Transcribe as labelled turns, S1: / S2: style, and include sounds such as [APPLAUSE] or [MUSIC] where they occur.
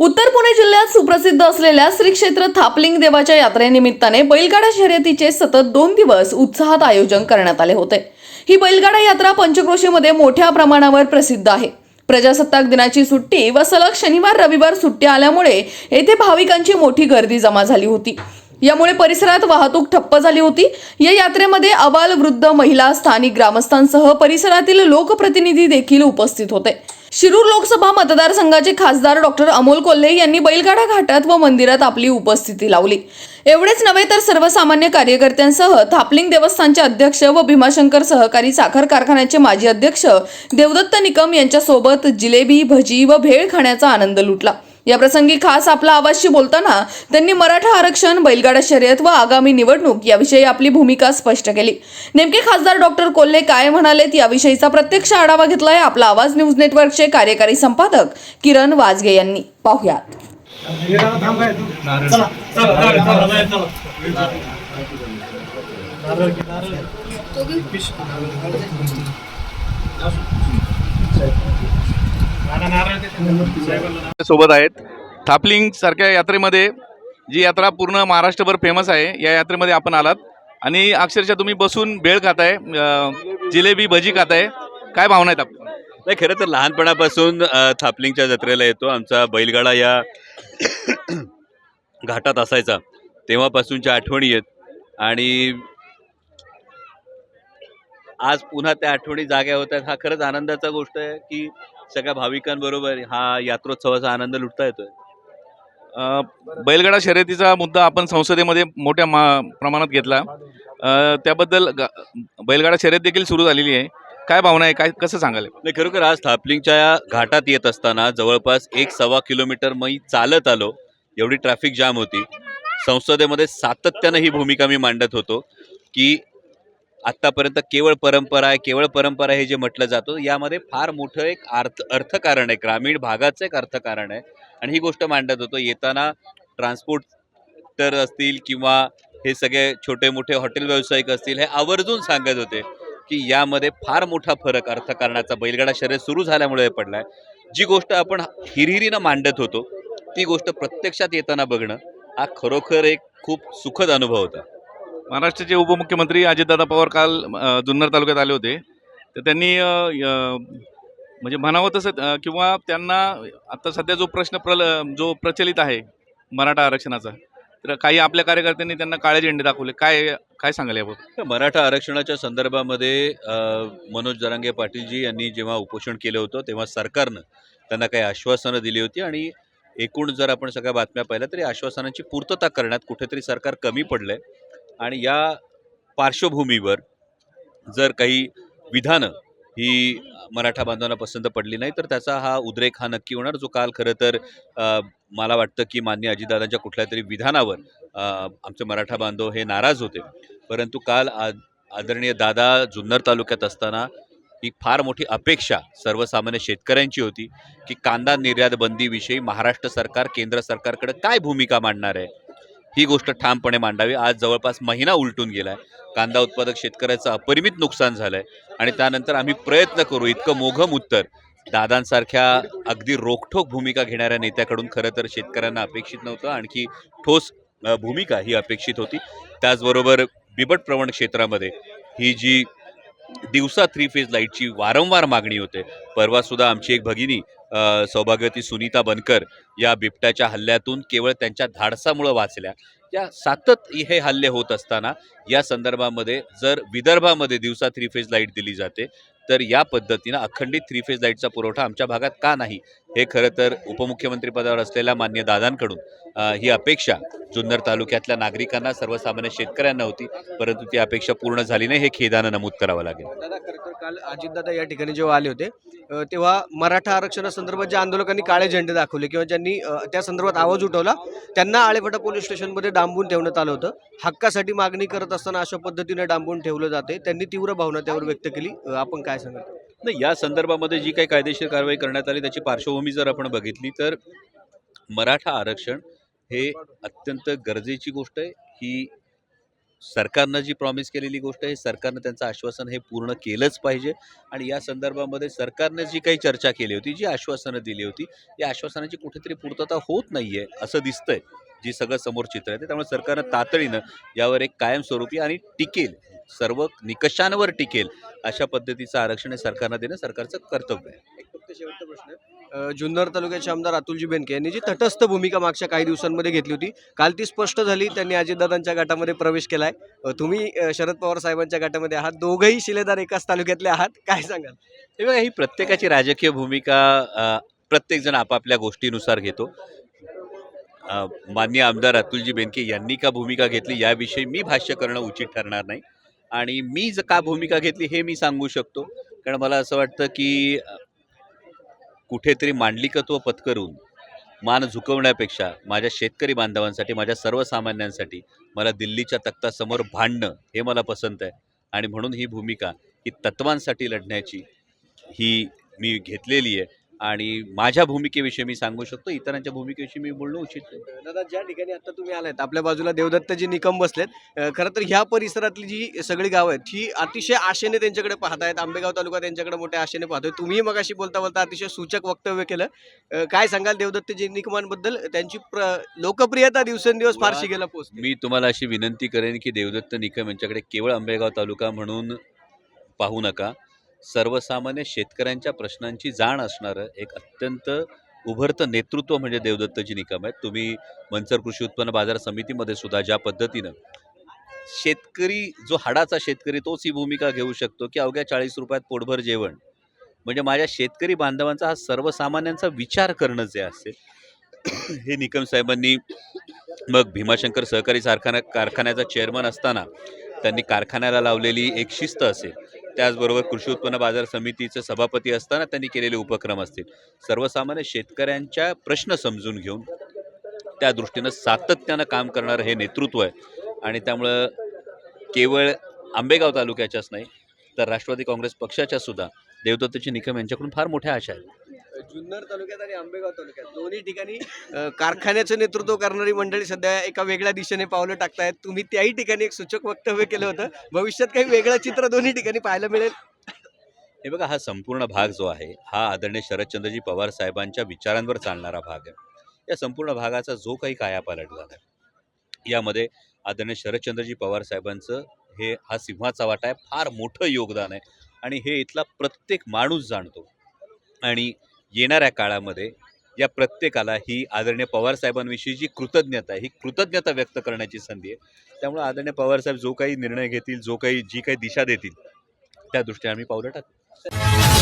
S1: उत्तर पुणे जिल्ह्यात सुप्रसिद्ध असलेल्या श्री क्षेत्र थापलिंग देवाच्या यात्रेनिमित्ताने बैलगाडा शर्यतीचे सतत दोन दिवस उत्साहात आयोजन करण्यात आले होते. ही बैलगाडा यात्रा पंचक्रोशीमध्ये मोठ्या प्रमाणावर प्रसिद्ध आहे. प्रजासत्ताक दिनाची सुट्टी व सलग शनिवार रविवार सुट्ट्या आल्यामुळे येथे भाविकांची मोठी गर्दी जमा झाली होती. यामुळे परिसरात वाहतूक ठप्प झाली होती. या यात्रेमध्ये अबाल वृद्ध महिला स्थानिक ग्रामस्थांसह परिसरातील लोकप्रतिनिधी देखील उपस्थित होते. शिरूर लोकसभा मतदारसंघाचे खासदार डॉक्टर अमोल कोल्हे यांनी बैलगाडा घाटात व मंदिरात आपली उपस्थिती लावली. एवढेच नव्हे तर सर्वसामान्य कार्यकर्त्यांसह थापलिंग देवस्थानचे अध्यक्ष व भीमाशंकर सहकारी साखर कारखान्याचे माजी अध्यक्ष देवदत्त निकम यांच्यासोबत जिलेबी भजी व भेळ खाण्याचा आनंद लुटला. या प्रसंगी खास आपला आवाजशी बोलताना त्यांनी मराठा आरक्षण बैलगाडा शर्यत व आगामी निवडणूक याविषयी आपली भूमिका स्पष्ट केली. नेमके खासदार डॉक्टर कोल्हे काय म्हणालेत याविषयीचा प्रत्यक्ष आढावा घेतलाय आपला आवाज न्यूज नेटवर्कचे कार्यकारी संपादक किरण वाजगे यांनी. पाहुयात.
S2: सोबत आहेत. थापलिंग सारख्या यात्रेमध्ये जी यात्रा पूर्ण महाराष्ट्रभर फेमस आहे या यात्रेमध्ये आपण आलात. आणि अक्षरशः तुम्ही बसून बेळ खाताय जिलेबी भजी खाताय. काय भावना आहेत आपण
S3: नाही खरं तर लहानपणापासून थापलिंगच्या जत्रेला येतो. आमचा बैलगाडा या [COUGHS] घाटात असायचा. तेव्हापासूनच्या आठवणी आहेत. आणि आज पुन्हा त्या आठवणी जाग्या होत आहेत हा खरंच आनंदाचा गोष्ट आहे की सगळ्या भाविकांबरोबर हा यात्रोत्सवाचा आनंद लुटता येतोय.
S2: अं, बैलगाडा शर्यतीचा मुद्दा आपण संसदेमध्ये मोठ्या मा प्रमाणात घेतला. त्याबद्दल गा- बैलगाडा शर्यत देखील सुरू झालेली आहे. काय भावना आहे? काय कसं सांगाल?
S3: नाही खरोखर आज थापलिंगच्या या घाटात येत असताना जवळपास एक सव्वा किलोमीटर मी चालत आलो. एवढी ट्रॅफिक जाम होती. संसदेमध्ये सातत्यानं ही भूमिका मी मांडत होतो की आत्तापर्यंत केवळ परंपरा आहे केवळ परंपरा हे जे म्हटलं जातं यामध्ये फार मोठं एक अर्थ अर्थकारण आहे. ग्रामीण भागाचं एक अर्थकारण आहे. आणि ही गोष्ट मांडत होतो. येताना ट्रान्सपोर्ट तर असतील किंवा हे सगळे छोटे मोठे हॉटेल व्यावसायिक असतील हे आवर्जून सांगत होते की यामध्ये फार मोठा फरक अर्थकारणाचा. बैलगाडा शर्यत सुरू झाल्यामुळे पडलाय. जी गोष्ट आपण हिरहिरीनं मांडत होतो ती गोष्ट प्रत्यक्षात येताना बघणं हा खरोखर एक खूप सुखद अनुभव होता.
S2: महाराष्ट्राचे उपमुख्यमंत्री अजितदादा पवार काल जुन्नर तालुक्यात आले होते. तर त्यांनी म्हणजे म्हणावं तसं किंवा त्यांना आता सध्या जो प्रश्न प्रल जो प्रचलित आहे मराठा आरक्षणाचा तर काही आपल्या कार्यकर्त्यांनी त्यांना काळे झेंडे दाखवले. काय काय सांगाल याबाबत?
S3: मराठा आरक्षणाच्या संदर्भामध्ये मनोज जरांगे पाटीलजी यांनी जेव्हा उपोषण केलं होतं तेव्हा सरकारनं त्यांना काही आश्वासनं दिली होती. आणि एकूण जर आपण सगळ्या बातम्या पाहिल्या तरी आश्वासनांची पूर्तता करण्यात कुठेतरी सरकार कमी पडलंय. आणि या पार्श्वभूमीवर जर काही विधानं ही मराठा बांधवांना पसंत पडली नाही तर त्याचा हा उद्रेक हा नक्की होणार. जो काल खरं तर मला वाटतं की मान्य अजितदादांच्या कुठल्या तरी विधानावर आमचे मराठा बांधव हे नाराज होते. परंतु काल आ आदरणीय दादा जुन्नर तालुक्यात असताना ही फार मोठी अपेक्षा सर्वसामान्य शेतकऱ्यांची होती की कांदा निर्यात बंदीविषयी महाराष्ट्र सरकार केंद्र सरकारकडे काय भूमिका मांडणार आहे? ही गोष्ट ठामपणे मांडावी. आज जवळपास महिना उलटून गेलाय. कांदा उत्पादक शेतकऱ्याचं अपरिमित नुकसान झालंय. आणि त्यानंतर आम्ही प्रयत्न करू इतकं मोघम उत्तर. दादांसारख्या अगदी रोखठोक भूमिका घेणाऱ्या नेत्याकडून खरं तर शेतकऱ्यांना अपेक्षित नव्हतं. आणखी ठोस भूमिका ही अपेक्षित होती. त्याचबरोबर बिबट प्रवण क्षेत्रामध्ये ही जी दिवसा थ्री फेज लाईटची वारंवार मागणी होते. परवा सुद्धा आमची एक भगिनी सौभाग्यवती सुनीता बनकर या बिबट्याच्या हल्ल्यातून केवळ त्यांच्या धाडसामुळं वाचल्या. या सातत हे हल्ले होत असताना या संदर्भामध्ये जर विदर्भामध्ये दिवसा थ्री फेज लाइट दिली जाते तर या पद्धतीनं अखंडित थ्री फेज लाईटचा पुरवठा आमच्या भागात का नाही? हे खरं तर उपमुख्यमंत्री पदावर असलेल्या मान्य दादांकडून ही अपेक्षा जुन्नर तालुक्यातल्या नागरिकांना सर्वसामान्य शेतकऱ्यांना होती. परंतु ती अपेक्षा पूर्ण झाली नाही हे खेदानं नमूद करावं लागेल.
S4: दादा खरं तर काल अजितदादा या ठिकाणी जेव्हा आले होते तेव्हा मराठा आरक्षणासंदर्भात ज्या आंदोलकांनी काळे झेंडे दाखवले किंवा ज्यांनी त्या संदर्भात आवाज उठवला त्यांना आळेफाटा पोलीस स्टेशनमध्ये डांबून ठेवण्यात आलं होतं. हक्कासाठी मागणी करत असताना अशा पद्धतीने डांबून ठेवलं जाते. त्यांनी तीव्र भावना त्यावर व्यक्त केली. आपण काय सांगाल?
S3: नाही या संदर्भामध्ये जी काही कायदेशीर कारवाई करण्यात आली त्याची पार्श्वभूमी जर आपण बघितली तर मराठा आरक्षण हे अत्यंत गरजेची गोष्ट आहे. ही सरकारनं जी प्रॉमिस केलेली गोष्ट आहे सरकारनं त्यांचं आश्वासन हे पूर्ण केलंच पाहिजे. आणि या संदर्भामध्ये सरकारनं जी काही चर्चा केली होती जी आश्वासनं दिली होती या आश्वासनाची कुठेतरी पूर्तता होत नाही आहे असं दिसतंय. जी सगळं समोर चित्र आहे ते त्यामुळे सरकारनं तातडीनं यावर एक कायमस्वरूपी आणि टिकेल सर्व निकषांवर टिकेल अशा पद्धतीचं आरक्षण हे सरकारनं देणं सरकारचं कर्तव्य आहे.
S4: शेवटचा प्रश्न जुन्नर तालुक्याचे आमदार अतुलजी बेनके यांनी जी तटस्थ भूमिका मागच्या काही दिवसांमध्ये घेतली होती काल ती स्पष्ट झाली त्यांनी अजितदादांच्या गटामध्ये प्रवेश केलाय. अ, तुम्ही शरद पवार साहेबांच्या गटामध्ये आहात दोघंही शिलेदार एकाच तालुक्यातले आहात काय सांगाल?
S3: हे बघा ही प्रत्येकाची राजकीय भूमिका प्रत्येकजण आपापल्या गोष्टीनुसार घेतो. माननीय आमदार अतुलजी बेनके यांनी का भूमिका घेतली याविषयी मी भाष्य करणं उचित ठरणार नाही. आणि मी ज का भूमिका घेतली हे मी सांगू शकतो. कारण मला असं वाटतं की कुठेतरी मांडलिकत्व पत्करून मान झुकवण्यापेक्षा माझ्या शेतकरी बांधवांसाठी माझ्या सर्वसामान्यांसाठी मला दिल्लीच्या तख्तासमोर भांडणं हे मला पसंत आहे. आणि म्हणून ही भूमिका ही तत्वांसाठी लढण्याची ही मी घेतलेली आहे. आणि माझ्या भूमिकेविषयी मी सांगू शकतो. इतरांच्या भूमिकेविषयी मी बोलणं उचित नाही.
S4: दादा ज्या ठिकाणी आता तुम्ही आलात आपल्या बाजूला देवदत्तजी निकम बसलेत खरं तर ह्या परिसरातली जी सगळी गावं आहेत ही अतिशय आशेने त्यांच्याकडे पाहतायत. आंबेगाव तालुका त्यांच्याकडे मोठ्या आशेने पाहतोय. तुम्ही मग अशी बोलता बोलता अतिशय सूचक वक्तव्य केलं. काय सांगाल देवदत्तजी निकमांबद्दल? त्यांची प्र लोकप्रियता दिवसेंदिवस फारशी गेला पोहोच
S3: मी तुम्हाला अशी विनंती करेन की देवदत्त निकम यांच्याकडे केवळ आंबेगाव तालुका म्हणून पाहू नका. सर्वसामान्य शेतकऱ्यांच्या प्रश्नांची जाण असणारं एक अत्यंत उभरतं नेतृत्व म्हणजे देवदत्तजी निकम आहेत. तुम्ही मनसर कृषी उत्पन्न बाजार समितीमध्ये सुद्धा ज्या पद्धतीनं शेतकरी जो हाडाचा शेतकरी तोच ही भूमिका घेऊ शकतो की अवघ्या चाळीस रुपयात पोटभर जेवण. म्हणजे माझ्या शेतकरी बांधवांचा हा सर्वसामान्यांचा विचार करणं जे असेल [COUGHS] हे निकम साहेबांनी मग भीमाशंकर सहकारी कारखाना कारखान्याचा चेअरमन असताना त्यांनी कारखान्याला लावलेली एक शिस्त असेल. त्याचबरोबर कृषी उत्पन्न बाजार समितीचे सभापती असताना त्यांनी केलेले उपक्रम असतील. सर्वसामान्य शेतकऱ्यांच्या प्रश्न समजून घेऊन त्या दृष्टीनं सातत्यानं काम करणारं हे नेतृत्व आहे. आणि त्यामुळं केवळ आंबेगाव तालुक्याच्याच नाही तर राष्ट्रवादी काँग्रेस पक्षाच्या सुद्धा निकम यांच्याकडून फार मोठ्या आशा आहेत.
S4: जुन्नर तालुक्यात आणि आंबेगाव तालुक्यात. दोन्ही ठिकाणी कारखान्याचं नेतृत्व करणारी मंडळी सध्या एका वेगळ्या दिशेने पावलं टाकतायत. तुम्ही त्याही ठिकाणी एक सूचक वक्तव्य केलं होतं. भविष्यात काही वेगळं चित्र दोन्ही ठिकाणी पाहायला मिळेल.
S3: हे बघा हा संपूर्ण भाग जो आहे हा आदरणीय शरदचंद्रजी पवार साहेबांच्या विचारांवर चालणारा भाग आहे. या संपूर्ण भागाचा जो काही कायापालट झाला आहे यामध्ये आदरणीय शरदचंद्रजी पवार साहेबांचं हे हा सिंहाचा वाटा आहे. फार मोठं योगदान आहे. आणि हे इथला प्रत्येक माणूस जाणतो. आणि येणाऱ्या काळामध्ये या प्रत्येकाला ही आदरणीय पवार साहेबांविषयी जी कृतज्ञता ही कृतज्ञता व्यक्त करण्याची संधी आहे. त्यामुळे आदरणीय पवार साहेब जो काही निर्णय घेतील जो काही जी काही दिशा देतील त्या दृष्टीने आम्ही पावलं टाकू.